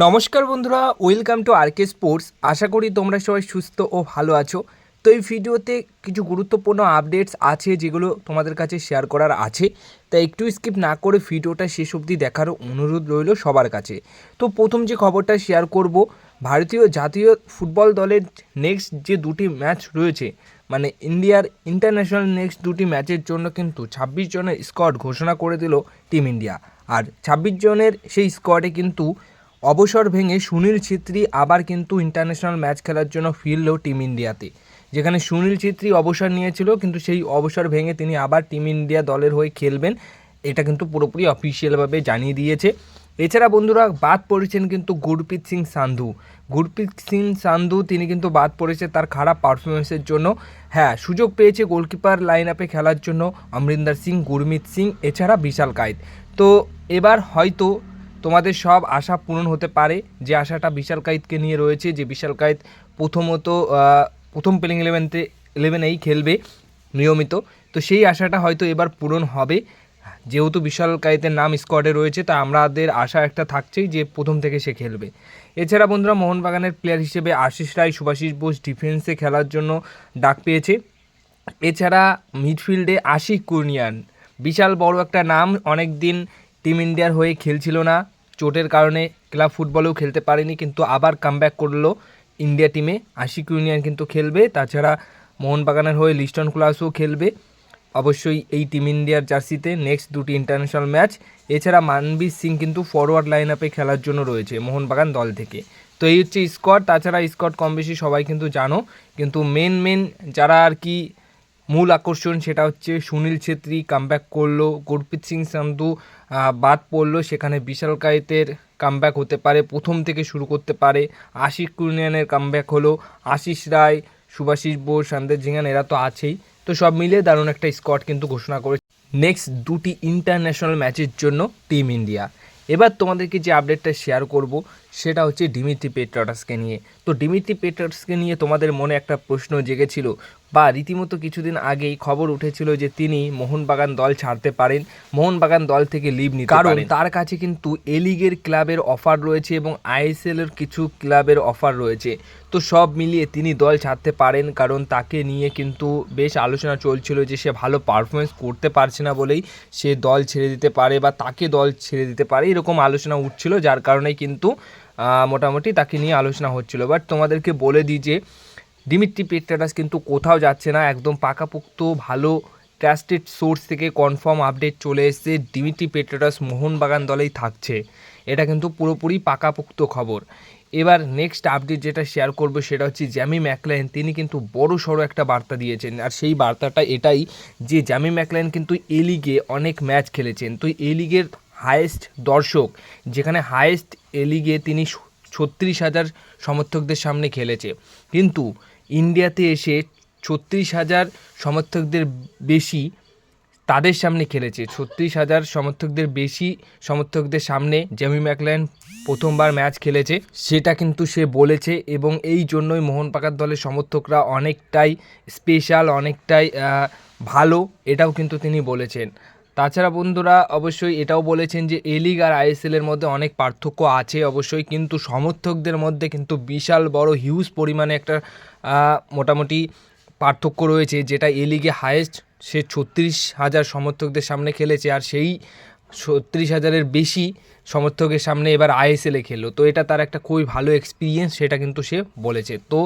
নমস্কার বন্ধুরা welcome to RK sports আশা করি তোমরা সবাই সুস্থ ও ভালো আছো। তো এই ভিডিওতে কিছু গুরুত্বপূর্ণ আপডেটস আছে যেগুলো তোমাদের কাছে শেয়ার করার আছে। তাই একটু স্কিপ না করে ভিডিওটা শেষ অবধি দেখার অনুরোধ রইল সবার কাছে। তো প্রথম যে খবরটা শেয়ার করব, ভারতীয় জাতীয় ফুটবল দলের নেক্সট যে দুটি ম্যাচ রয়েছে মানে ইন্ডিয়ার ইন্টারন্যাশনাল নেক্সট দুটি ম্যাচের জন্য কিন্তু ছাব্বিশ জনের স্কোয়াড ঘোষণা করে দিল টিম ইন্ডিয়া আর ছাব্বিশ জনের সেই স্কোয়াডে কিন্তু অবসর ভেঙে সুনীল ছেত্রী আবার কিন্তু ইন্টারন্যাশনাল ম্যাচ খেলার জন্য ফিরল টিম ইন্ডিয়াতে যেখানে সুনীল ছেত্রী অবসর নিয়েছিল, কিন্তু সেই অবসর ভেঙে তিনি আবার টিম ইন্ডিয়া দলের হয়ে খেলবেন, এটা কিন্তু পুরোপুরি অফিসিয়ালভাবে জানিয়ে দিয়েছে। এছাড়া বন্ধুরা, বাদ পড়েছেন কিন্তু গুরপ্রীত সিং সান্ধু। গুরপ্রীত সিং সান্ধু, তিনি কিন্তু বাদ পড়েছে তার খারাপ পারফরমেন্সের জন্য। হ্যাঁ সুযোগ পেয়েছে গোলকিপার লাইন আপে খেলার জন্য অমরিন্দর সিং, গুরমিত সিং, এছাড়া বিশাল কায়েত। তো এবার হয়তো তোমাদের সব আশা পূরণ হতে পারে। যে আশাটা বিশাল কায়েতকে নিয়ে রয়েছে, যে বিশাল কায়েত প্রথমত প্রথম প্লেইং ইলেভেনতে ইলেভেনেই খেলবে নিয়মিত। তো সেই আশাটা হয়তো এবার পূরণ হবে। যেহেতু বিশাল কায়েতের নাম স্কোয়াডে রয়েছে, তা আমাদের আশা একটা থাকছেই যে প্রথম থেকে সে খেলবে। এছাড়া বন্ধুরা, মোহনবাগানের প্লেয়ার হিসেবে আশিস রায়, সুভাষিস বোস ডিফেন্সে খেলার জন্য ডাক পেয়েছে। এছাড়া মিডফিল্ডে আশিক কুর্নিয়ান। বিশাল বড় একটা নাম অনেক দিন টিম ইন্ডিয়ার হয়ে খেলছিল না। চোটের কারণে ক্লাব ফুটবলেও খেলতে পারেনি, কিন্তু আবার কামব্যাক করল ইন্ডিয়া টিমে। আশিক ইউনিয়ন কিন্তু খেলবে, তাছাড়া মোহনবাগানের হয়ে লিস্টন ক্লাসও খেলবে। অবশ্যই এই টিম ইন্ডিয়ার জার্সিতে নেক্সট দুটি ইন্টারন্যাশনাল ম্যাচ এছাড়া মানবীর সিং কিন্তু ফরওয়ার্ড লাইন আপে খেলার জন্য রয়েছে মোহনবাগান দল থেকে। তো এই হচ্ছে স্কোয়াড তাছাড়া স্কোয়াড কম বেশি সবাই কিন্তু জানো। কিন্তু মেন মেন যারা আর কি মূল আকর্ষণ সেটা হচ্ছে সুনীল ছেত্রী কামব্যাক করল, গুরপ্রীত সিং সান্ধু বাদ পড়ল, সেখানে বিশাল কায়েতের কামব্যাক হতে পারে, প্রথম থেকে শুরু করতে পারে। আশিক কুর্নিয়ানের কামব্যাক হলো, আশিস রায়, সুভাষিস বোস সন্দেশ জিঙ্গান, এরা তো আছেই। তো সব মিলিয়ে দারুণ একটা স্কোয়াড কিন্তু ঘোষণা করেছে। নেক্সট দুটি ইন্টারন্যাশনাল ম্যাচের জন্য টিম ইন্ডিয়া এবার তোমাদেরকে যে আপডেটটা শেয়ার করব, সেটা হচ্ছে ডিমিট্রি পেট্রাটাসকে নিয়ে। তো ডিমিট্রি পেট্রাটাসকে নিয়ে তোমাদের মনে একটা প্রশ্ন জেগেছিল বা রীতিমতো কিছুদিন আগেই খবর উঠেছিল যে তিনি মোহনবাগান দল ছাড়তে পারেন মোহনবাগান দল থেকে লিভ নিতে কারণ তার কাছে কিন্তু এ লিগের ক্লাবের অফার রয়েছে এবং আইএসএল এর কিছু ক্লাবের অফার রয়েছে। তো সব মিলিয়ে তিনি দল ছাড়তে পারেন কারণ তাকে নিয়ে কিন্তু বেশ আলোচনা চলছিল যে সে ভালো পারফরমেন্স করতে পারছে না বলেই সে দল ছেড়ে দিতে পারে বা তাকে দল ছেড়ে দিতে পারে এরকম আলোচনা উঠছিল যার কারণে কিন্তু মোটামুটি তাকে নিয়ে আলোচনা হচ্ছিল। বাট তোমাদেরকে বলে দিই যে ডিমিট্রি পেট্রাটাস কিন্তু কোথাও যাচ্ছে না, একদম পাকাপোক্ত, ভালো ট্রাস্টেড সোর্স থেকে কনফার্ম আপডেট চলে এসেছে। ডিমিট্রি পেট্রাটাস মোহনবাগান দলেই থাকছে। এটা কিন্তু পুরোপুরি পাকাপোক্ত খবর। এবার নেক্সট আপডেট যেটা শেয়ার করব সেটা হচ্ছে জ্যামি ম্যাকলাইন তিনি কিন্তু বড় সড়ো একটা বার্তা দিয়েছেন, আর সেই বার্তাটা এটাই যে জ্যামি ম্যাকলাইন কিন্তু এ লিগে অনেক ম্যাচ খেলেছেন। তো এ লিগের হায়েস্ট দর্শক, যেখানে হায়েস্ট এ লিগে তিনি ছত্রিশ হাজার সমর্থকদের সামনে খেলেছে। কিন্তু ইন্ডিয়াতে এসে ছত্রিশ হাজার সমর্থকদের বেশি তাদের সামনে খেলেছে। ছত্রিশ হাজার সমর্থকদের বেশি সমর্থকদের সামনে জেমি ম্যাকলাইন প্রথমবার ম্যাচ খেলেছে। সেটা কিন্তু সে বলেছে এবং এই জন্যই মোহনবাগান দলের সমর্থকরা অনেকটাই স্পেশাল অনেকটাই ভালো, এটাও কিন্তু তিনি বলেছেন। তাছাড়া বন্ধুরা, অবশ্যই এটাও বলেছেন যে এ লিগ আর আইএসএলের মধ্যে অনেক পার্থক্য আছে অবশ্যই, কিন্তু সমর্থকদের মধ্যে কিন্তু বিশাল বড় হিউজ পরিমাণে একটা মোটামুটি পার্থক্য রয়েছে, যেটা এ লিগে হায়েস্ট সে ছত্রিশ হাজার সমর্থকদের সামনে খেলেছে, আর সেই ছত্রিশ হাজারের বেশি সমর্থকের সামনে এবার আইএসএলে খেললো। তো এটা তার একটা খুবই ভালো এক্সপিরিয়েন্স সেটা কিন্তু সে বলেছে। তো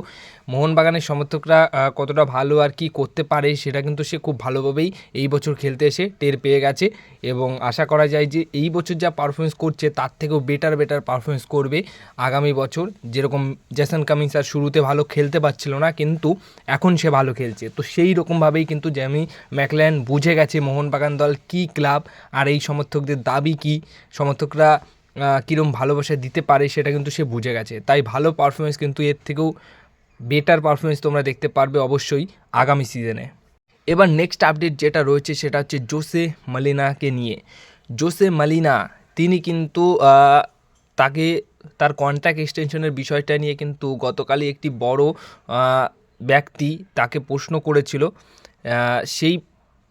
মোহনবাগানের সমর্থকরা কতটা ভালো আর কি করতে পারে, সেটা কিন্তু সে খুব ভালোভাবেই এই বছর খেলতে এসে টের পেয়ে গেছে। এবং আশা করা যায় যে এই বছর যা পারফরমেন্স করছে, তার থেকেও বেটার বেটার পারফরমেন্স করবে আগামী বছর। যেরকম জ্যাসন কামিংস আর শুরুতে ভালো খেলতে পারছিল না, কিন্তু এখন সে ভালো খেলছে। তো সেই রকমভাবেই কিন্তু জ্যামি ম্যাকল্যান বুঝে গেছে মোহনবাগান দল কী ক্লাব আর এই সমর্থকদের দাবি কী। সমর্থকরা আহ, কীরকম ভালোবাসা দিতে পারে সেটা কিন্তু সে বুঝে গেছে। তাই ভালো পারফরমেন্স কিন্তু এর থেকেও বেটার পারফরমেন্স তোমরা দেখতে পারবে অবশ্যই আগামী সিজনে এবার নেক্সট আপডেট যেটা রয়েছে সেটা হচ্ছে জোসে মালিনাকে নিয়ে। জোসে মালিনা তিনি কিন্তু তাকে তার কন্ট্রাক্ট এক্সটেনশনের বিষয়টা নিয়ে কিন্তু গতকালই একটি বড় ব্যক্তি তাকে প্রশ্ন করেছিল। সেই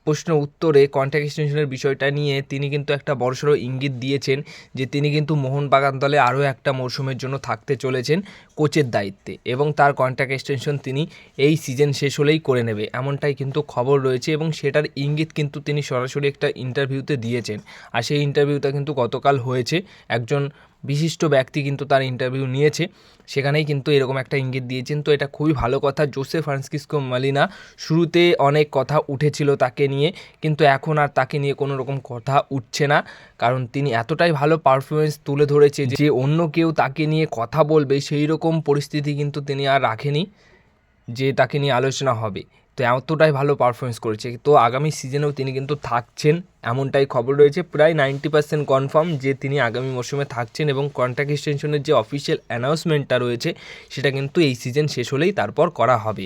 প্রশ্নের উত্তরে কন্ট্যাক্ট এক্সটেনশনের বিষয়টা নিয়ে তিনি কিন্তু একটা বড়সড় ইঙ্গিত দিয়েছেন যে তিনি কিন্তু মোহনবাগান দলে আরও একটা মরশুমের জন্য থাকতে চলেছেন কোচের দায়িত্বে এবং তার কন্ট্যাক্ট এক্সটেনশন তিনি এই সিজন শেষ হলেই করে নেবে। এমনটাই কিন্তু খবর রয়েছে এবং সেটার ইঙ্গিত কিন্তু তিনি সরাসরি একটা ইন্টারভিউতে দিয়েছেন। আর সেই ইন্টারভিউটা কিন্তু গতকাল হয়েছে। একজন বিশিষ্ট ব্যক্তি কিন্তু তার ইন্টারভিউ নিয়েছে। সেখানেই কিন্তু এরকম একটা ইঙ্গিত দিয়েছেন। তো এটা খুবই ভালো কথা। জোসে ফ্রান্সকিসকো মালিনা শুরুতে অনেক কথা উঠেছিল তাকে নিয়ে, কিন্তু এখন আর তাকে নিয়ে কোনো রকম কথা উঠছে না। কারণ তিনি এতটাই ভালো পারফরমেন্স তুলে ধরেছে যে অন্য কেউ তাকে নিয়ে কথা বলবে সেই রকম পরিস্থিতি কিন্তু তিনি আর রাখেনি যে তাকে নিয়ে আলোচনা হবে। তো এতটাই ভালো পারফরমেন্স করেছে। তো আগামী সিজনেও তিনি কিন্তু থাকছেন, এমনটাই খবর রয়েছে। প্রায় নাইনটি পার্সেন্ট কনফার্ম যে তিনি আগামী মরশুমে থাকছেন এবং কন্ট্রাক্ট এক্সটেনশনের যে অফিসিয়াল অ্যানাউন্সমেন্টটা রয়েছে, সেটা কিন্তু এই সিজন শেষ হলেই তারপর করা হবে।